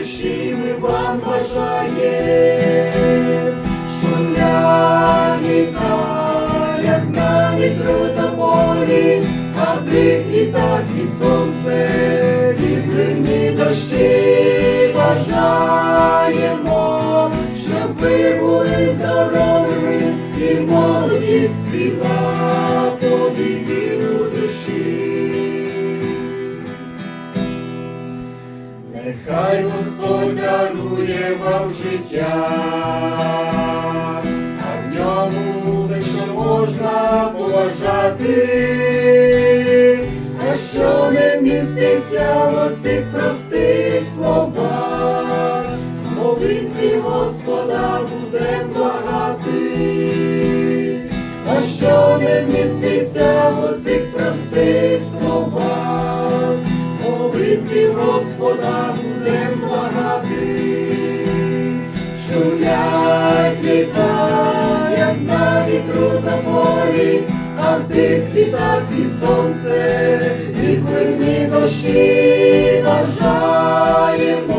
душі ми вам бажаєм, що ляліка, як на вітру та полі, а тих літах і сонце, і зливні дощі бажаємо, щоб ви були здоровими і молодість свіла Нехай Господь дарує вам життя, а в ньому все, що можна поважати, а що не міститься в оцих простих словах, молитві Господа будем благати, а що не міститься в оцих простих словах молитві Господа будем благати, що літа, як на вітру та полі, а в тих літах і сонце, і зливні дощі бажаємо,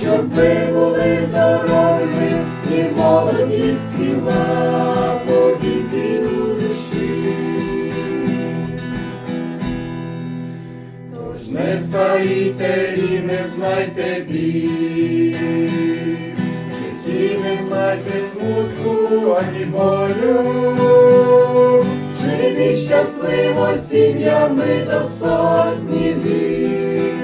щоб ви старійте і не знайте в житті не знайте смутку ані болю, живі щасливо сім'ями до сотні літ,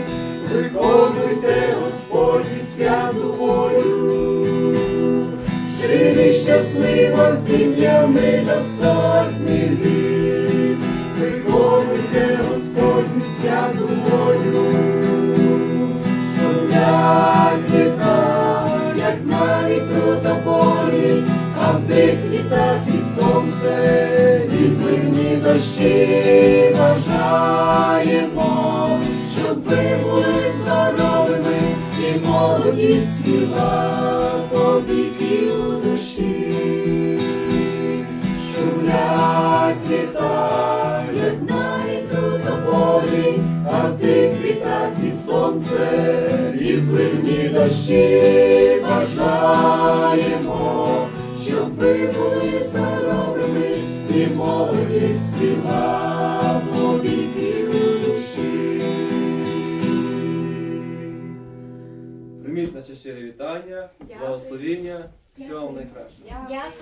виконуйте Господні святу волю, живі щасливо сім'ями до сотні волю, як на вітру а в тих літах сонце, і зливні дощі бажаємо, щоб ви були здоровими і молоді свіла сонце, і зливні дощі бажаємо, щоб ви були здоровими і молоді співа повіки у душі. Прийміть наші щирі вітання, благословіння, всього вам найкращого.